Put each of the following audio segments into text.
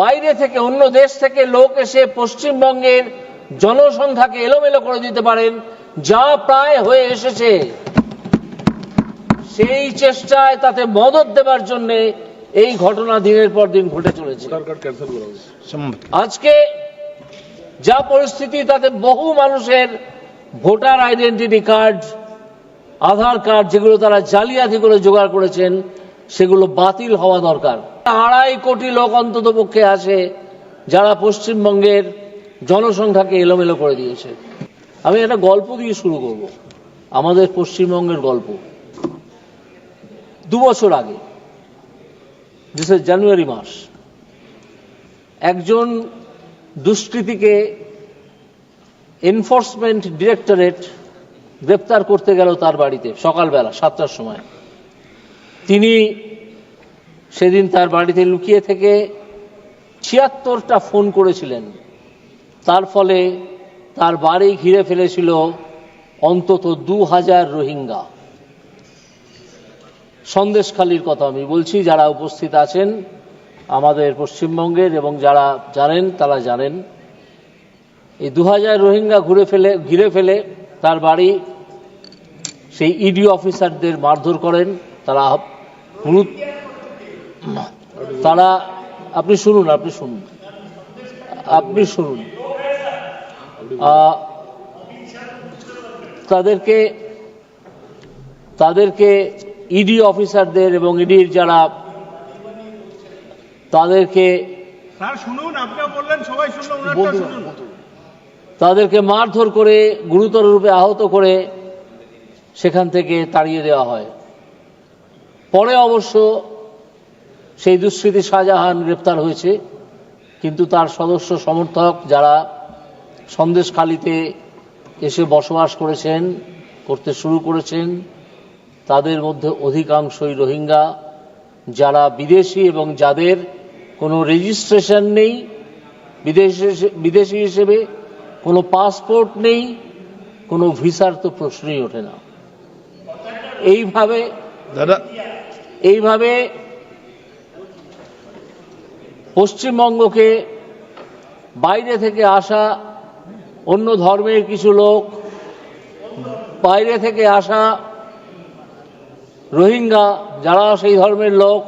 বাইরে থেকে অন্য দেশ থেকে লোক এসে পশ্চিমবঙ্গের জনসংখ্যাকে এলোমেলো করে দিতে পারেন যা প্রায় হয়ে এসেছে। সেই চেষ্টায় তাতে মদত দেবার জন্য এই ঘটনা দিনের পর দিন ঘটে চলেছে। আজকে যা পরিস্থিতি তাতে বহু মানুষের voter identity card Aadhaar card যেগুলো তারা জালিয়াতি করে জোগাড় করেছেন সেগুলো বাতিল হওয়া দরকার। আড়াই কোটি লোক অন্তত পক্ষে আছে যারা পশ্চিমবঙ্গের জনসংখ্যাকে এলোমেলো করে দিয়েছে। আমি একটা গল্প দিয়ে শুরু করব। আমাদের পশ্চিমবঙ্গের গল্প। দু বছর আগে দিস জানুয়ারি মাস, একজন দুষ্কৃতীকে এনফোর্সমেন্ট ডিরেক্টরেট গ্রেপ্তার করতে গেল তার বাড়িতে সকালবেলা, সাতটার সময়। তিনি সেদিন তার বাড়িতে লুকিয়ে থেকে ছিয়াত্তরটা ফোন করেছিলেন। তার ফলে তার বাড়ি ঘিরে ফেলেছিল অন্তত দু হাজার রোহিঙ্গা। সন্দেশখালির কথা আমি বলছি, যারা উপস্থিত আছেন আমাদের পশ্চিমবঙ্গের এবং যারা জানেন তারা জানেন। এই দু হাজার রোহিঙ্গা ঘুরে ফেলে, ঘিরে ফেলে তার বাড়ি সেই ইডি অফিসারদের মারধর করেন। তারা গুরুত- তারা আপনি শুনুন আপনি শুনুন। আপনি শুনুন। আহ, তাদেরকে তাদেরকে ইডি অফিসারদের এবং ইডির যারা তাদেরকে স্যার শুনুন আপনিও বললেন সবাই শুনলো ওনারটা বন্ধু- শুনুন। তাদেরকে মারধর করে গুরুতর রূপে আহত করে সেখান থেকে তাড়িয়ে দেওয়া হয়। পরে অবশ্য সেই দুষ্কৃতী শাহজাহান গ্রেপ্তার হয়েছে কিন্তু তার সদস্য সমর্থক যারা সন্দেশখালিতে এসে বসবাস করেছেন করতে শুরু করেছেন তাদের মধ্যে অধিকাংশই রোহিঙ্গা যারা বিদেশি এবং যাদের কোনো রেজিস্ট্রেশন নেই বিদেশি বিদেশি হিসেবে কোনো পাসপোর্ট নেই কোনো ভিসার তো প্রশ্নই ওঠে না। এইভাবে দাদা এইভাবে পশ্চিমবঙ্গকে বাইরে থেকে আসা অন্য ধর্মের কিছু লোক বাইরে থেকে আসা রোহিঙ্গা যারা সেই ধর্মের লোক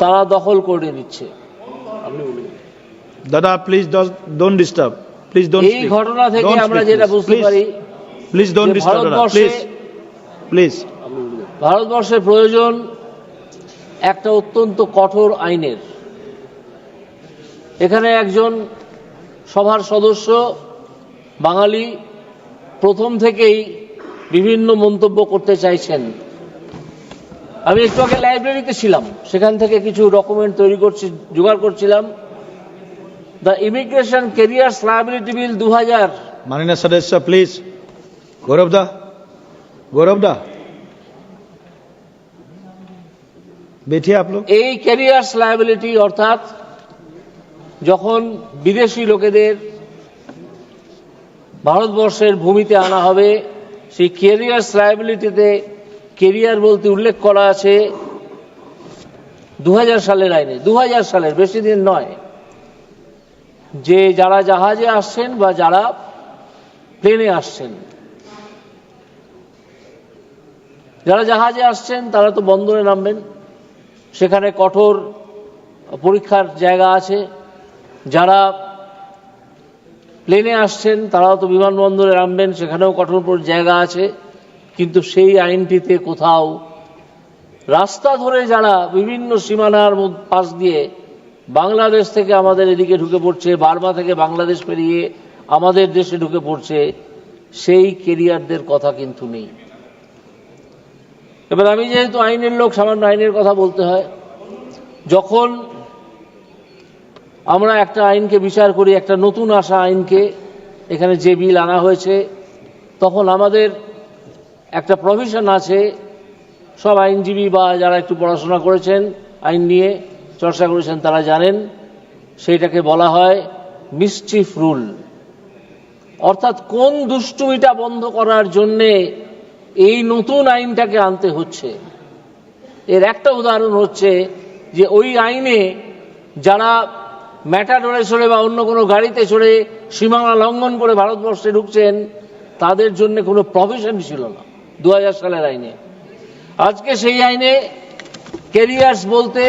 তারা দখল করে নিচ্ছে। দাদা please don't disturb please don't এই ঘটনা থেকে আমরা যেটা বুঝতে পারি please don't disturb please please ভারতবর্ষের প্রয়োজন একটা অত্যন্ত কঠোর আইনের। এখানে একজন সভার সদস্য বাঙালি প্রথম থেকেই বিভিন্ন মন্তব্য করতে চাইছেন। আমি একটু আগে লাইব্রেরিতে ছিলাম সেখান থেকে কিছু ডকুমেন্ট তৈরি করছি জোগাড় করছিলাম। The immigration carrier liability bill দু হাজার মাননীয় সদস্য প্লিজ গৌরব দা গৌরব দা। বেঠিয়ে আপলো এই ক্যারিয়ার্স লাইবিলিটি অর্থাৎ যখন বিদেশি লোকেদের ভারতবর্ষের ভূমিতে আনা হবে, সেই ক্যারিয়ার্স লায়াবিলিটিতে কেরিয়ার বলতে উল্লেখ করা আছে দু হাজার সালের আইনে। দু সালের, বেশি দিন নয়। যে যারা জাহাজে আসছেন বা যারা প্লেনে আসছেন, যারা জাহাজে আসছেন, তারা তো বন্দরে নামবেন। সেখানে কঠোর পরীক্ষার জায়গা আছে। যারা প্লেনে আসছেন, তারাও তো বিমানবন্দরে নামবেন, সেখানেও কঠোর পর জায়গা আছে, কিন্তু সেই আইনটিতে কোথাও রাস্তা ধরে যারা বিভিন্ন সীমানার পাশ দিয়ে বাংলাদেশ থেকে আমাদের এদিকে ঢুকে পড়ছে, বার্মা থেকে বাংলাদেশ পেরিয়ে আমাদের দেশে ঢুকে পড়ছে, সেই কেরিয়ারদের কথা কিন্তু নেই। এবার আমি যেহেতু আইনের লোক, সামান্য আইনের কথা বলতে হয়, যখন আমরা একটা আইনকে বিচার করি, একটা নতুন আসা আইনকে, এখানে যে বিল আনা হয়েছে, তখন আমাদের একটা প্রভিশন আছে, সব আইনজীবী বা যারা একটু পড়াশোনা করেছেন, আইন নিয়ে চর্চা করেছেন, তারা জানেন, সেইটাকে বলা হয় মিসচিফ রুল অর্থাৎ কোন দুষ্টুমিটা বন্ধ করার জন্যে এই নতুন আইনটাকে আনতে হচ্ছে। এর একটা উদাহরণ হচ্ছে যে ওই আইনে যারা ম্যাটাডোরে চড়ে বা অন্য কোনো গাড়িতে চড়ে সীমানা লঙ্ঘন করে ভারতবর্ষে ঢুকছেন, তাদের জন্য কোনো প্রভিশন ছিল না দু হাজার সালের আইনে। আজকে সেই আইনে ক্যারিয়ার্স বলতে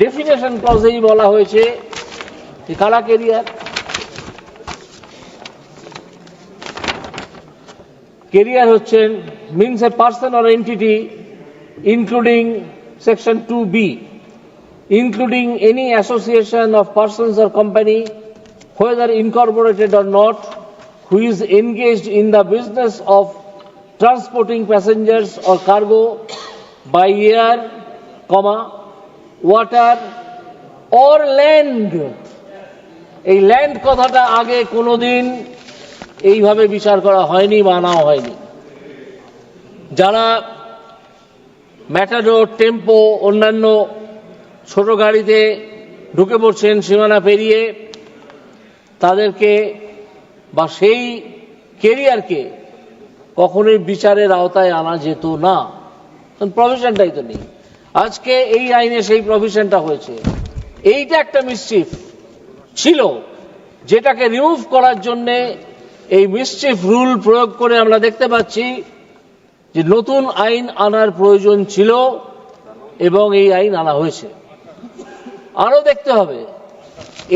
ডেফিনেশন ক্লজেই বলা হয়েছে যে কারা কেরিয়ার কেরিয়ার হচ্ছেন means a person or entity including section two B including any association of persons or company, whether incorporated or not, who is engaged in the business of transporting passengers or cargo by air, comma, water or land. এই land কথাটা আগে কোনোদিন এইভাবে বিচার করা হয়নি বা আনাও হয়নি যারা ম্যাটাডোর টেম্পো অন্যান্য ছোট গাড়িতে ঢুকে পড়ছেন সীমানা পেরিয়ে, তাদেরকে বা সেই কেরিয়ারকে কখনোই বিচারের আওতায় আনা যেত না। প্রভিশনটাই তো নেই। আজকে এই আইনে সেই প্রভিশনটা হয়েছে। এইটা একটা মিসচিফ ছিল, যেটাকে রিমুভ করার জন্যে এই মিসচিফ রুল প্রয়োগ করে আমরা দেখতে পাচ্ছি যে নতুন আইন আনার প্রয়োজন ছিল এবং এই আইন আনা হয়েছে। আরও দেখতে হবে।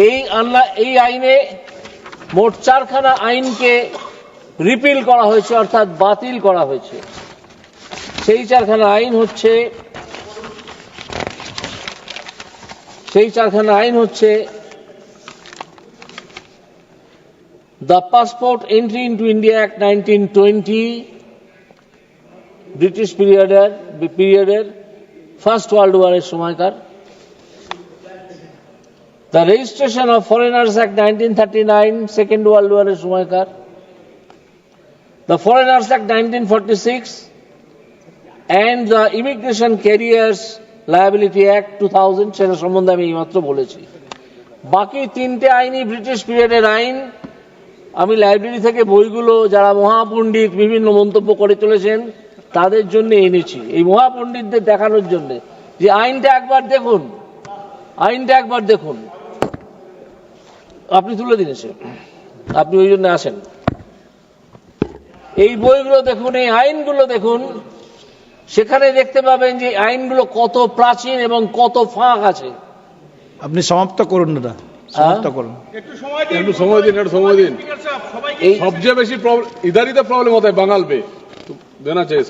এই আনলা এই আইনে মোট চারখানা আইনকে রিপিল করা হয়েছে, অর্থাৎ বাতিল করা হয়েছে। সেই চারখানা আইন হচ্ছে, সেই চারখানা আইন হচ্ছে the passport entry into India act nineteen twenty, British পিরিয়ডের পিরিয়ডের ফার্স্ট ওয়ার্ল্ড ওয়ারের সময়কার। The Registration foreigners Foreigners Act 1939, Second World War এর সময়কার The Foreigners Act 1946 and the Immigration Carriers Liability Act 2000 সেটা সম্বন্ধে আমি এইমাত্র বলেছি। বাকি তিনটে আইনই ব্রিটিশ পিরিয়ডের আইন আমি লাইব্রেরি থেকে বইগুলো যারা মহাপণ্ডিত বিভিন্ন মন্তব্য করে চলেছেন তাদের জন্য এনেছি। এই মহাপণ্ডিতদের দেখানোর জন্য যে আইনটা একবার দেখুন আইনটা একবার দেখুন। আপনি তুলে দিন এসে। আপনি ওই জন্য আসেন। এই বইগুলো দেখুন এই আইনগুলো দেখুন সেখানে দেখতে পাবেন যে আইনগুলো কত প্রাচীন এবং কত ফাঁক আছে। আপনি সমাপ্ত করুন দাদা হ্যাঁ? সবচেয়ে বেশি প্রবলেম বাঙাল চাই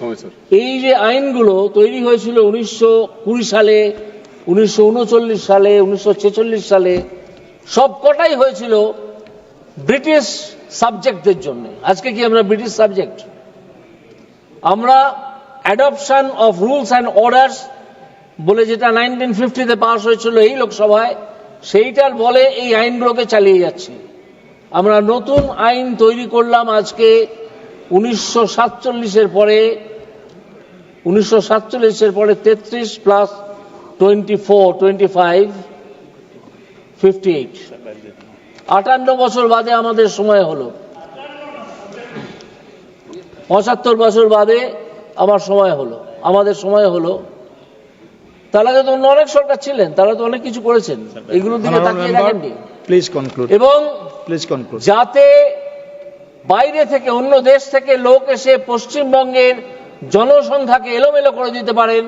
এই যে আইনগুলো তৈরি হয়েছিল উনিশশো কুড়ি সালে উনিশশো উনচল্লিশ সালে উনিশশো ছেচল্লিশ সালে সব কটাই হয়েছিল ব্রিটিশ সাবজেক্টদের জন্য। আজকে কি আমরা ব্রিটিশ সাবজেক্ট? আমরা adoption of rules and orders বলে যেটা নাইনটিন ফিফটিতে পাশ হয়েছিল এই লোকসভায়, সেইটার বলে এই আইনগুলোকে চালিয়ে যাচ্ছি। আমরা নতুন আইন তৈরি করলাম আজকে উনিশশো সাতচল্লিশের পরে, উনিশশো সাতচল্লিশের পরে তেত্রিশ plus twenty four twenty five fifty eight আটান্ন বছর বাদে আমাদের সময় হলো। পঁচাত্তর বছর বাদে আমার সময় হলো। আমাদের সময় হলো। তার তো অন্য অনেক সরকার ছিলেন তারা তো অনেক কিছু করেছেন। এগুলোর দিকে তাকিয়ে দেখেননি। প্লিজ কনক্লুড এবং প্লিজ কনক্লুড যাতে বাইরে থেকে অন্য দেশ থেকে লোক এসে পশ্চিমবঙ্গের জনসংখ্যাকে এলোমেলো করে দিতে পারেন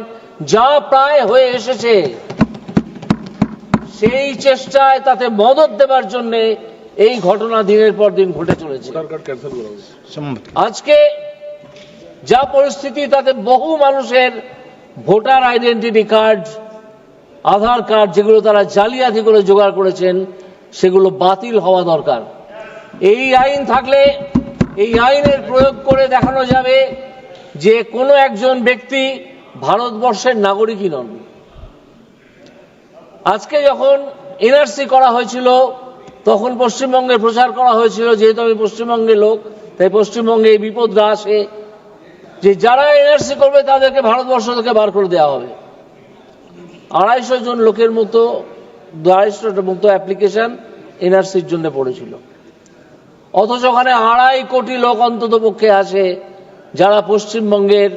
যা প্রায় হয়ে এসেছে। সেই চেষ্টায় তাতে মদত দেবার জন্য এই ঘটনা দিনের পর দিন ঘটে চলেছে। আজকে যা পরিস্থিতি তাতে বহু মানুষের voter identity card Aadhaar card যেগুলো তারা জালিয়াতি করে জোগাড় করেছেন সেগুলো বাতিল হওয়া দরকার। এই আইন থাকলে এই আইনের প্রয়োগ করে দেখানো যাবে যে কোনো একজন ব্যক্তি ভারতবর্ষের নাগরিকই নন। আজকে যখন এনআরসি করা হয়েছিল, তখন পশ্চিমবঙ্গে প্রচার করা হয়েছিল, যেহেতু আমি পশ্চিমবঙ্গের লোক, তাই পশ্চিমবঙ্গে এই বিপদটা আসে যে যারা এনআরসি করবে তাদেরকে ভারতবর্ষ থেকে বার করে দেওয়া হবে। আড়াইশো জন লোকের মতো আড়াইশোটার মতো অ্যাপ্লিকেশন এনআরসির জন্য পড়েছিল। অথচ ওখানে আড়াই কোটি লোক অন্তত পক্ষে আছে যারা পশ্চিমবঙ্গের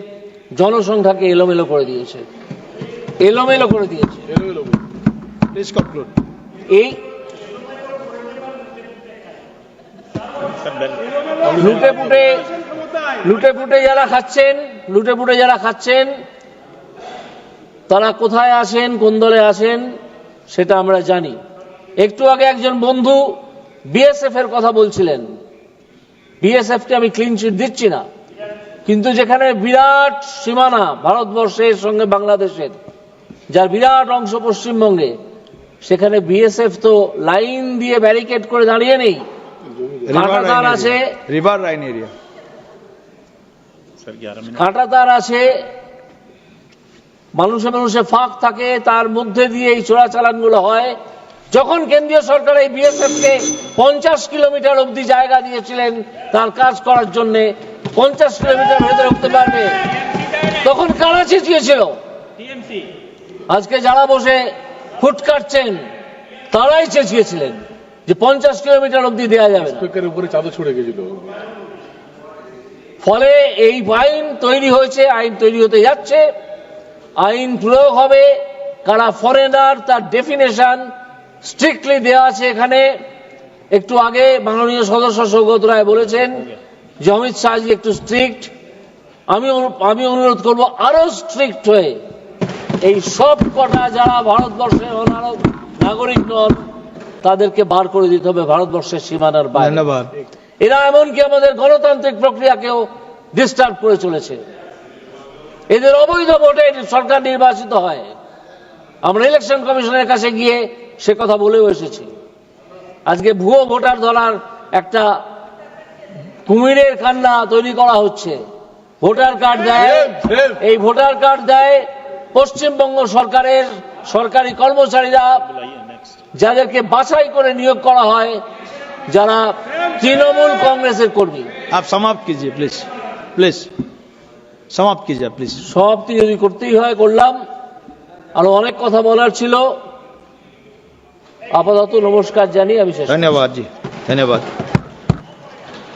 জনসংখ্যাকে এলোমেলো করে দিয়েছে। এলোমেলো করে দিয়েছে। প্লিজ কনক্লুড এই লুটে পুটে লুটে পুটে যারা খাচ্ছেন লুটে পুটে যারা খাচ্ছেন, তারা কোথায় আসেন, কোন দলে আসেন, সেটা আমরা জানি। একটু আগে একজন বন্ধু বিএসএফ এর কথা বলছিলেন। বিএসএফ কে আমি ক্লিন চিট দিচ্ছি না। কিন্তু যেখানে বিরাট সীমানা ভারতবর্ষের সঙ্গে বাংলাদেশের, যার বিরাট অংশ পশ্চিমবঙ্গে সেখানে বিএসএফ তো লাইন দিয়ে ব্যারিকেড করে দাঁড়িয়ে নেই। আছে। রিভার লাইন এরিয়া আছে। মানুষে মানুষে ফাঁক থাকে তার মধ্যে দিয়ে এই হয়। যখন কেন্দ্রীয় সরকার এই বিএসএফকে পঞ্চাশ কিলোমিটার অব্দি জায়গা দিয়েছিলেন তার কাজ করার জন্যে পঞ্চাশ কিলোমিটার ভেতরে উঠতে পারবে। তখন কারা চেঁচিয়েছিল আজকে যারা বসে ফুট কাটছেন। তারাই চেঁচিয়েছিলেন যে পঞ্চাশ কিলোমিটার অবধি দেওয়া যাবে উপরে চাদর ছুড়ে গেছিল। ফলে এই আইন তৈরি হয়েছে আইন তৈরি হতে যাচ্ছে। আইন প্রয়োগ হবে কারা ফরেনার তার ডেফিনেশন স্ট্রিক্টলি দেওয়া আছে এখানে। একটু আগে মাননীয় সদস্য সৌগত রায় বলেছেন যে অমিত শাহজি একটু স্ট্রিক্ট আমি আমি অনুরোধ করব আরও স্ট্রিক্ট হয়ে এই সব কটা যারা ভারতবর্ষের অনারব নাগরিক নন তাদেরকে বার করে দিতে হবে ভারতবর্ষের সীমানার বাইরে। এরা এমনকি আমাদের গণতান্ত্রিক প্রক্রিয়াকেও ডিস্টার্ব করে চলেছে। এদের অবৈধ ভোটে সরকার নির্বাচিত হয়। আমরা ইলেকশন কমিশনের কাছে গিয়ে সে কথা বলেও এসেছি। আজকে ভুয়ো ভোটার ধরার একটা কুমিরের কান্না তৈরি করা হচ্ছে। ভোটার কার্ড দেয় এই ভোটার কার্ড দেয় পশ্চিমবঙ্গ সরকারের সরকারি কর্মচারীরা যাদেরকে বাছাই করে নিয়োগ করা হয় যারা তৃণমূল কংগ্রেসের কর্মী। আপ সমাপ্ত কিজিয়ে প্লিজ প্লিজ সমাপ্ত কিজিয়ে প্লিজ সমাপ্তি যদি করতেই হয় করলাম। আরও অনেক কথা বলার ছিল। আপাতত নমস্কার জানি আমি ধন্যবাদ জি ধন্যবাদ।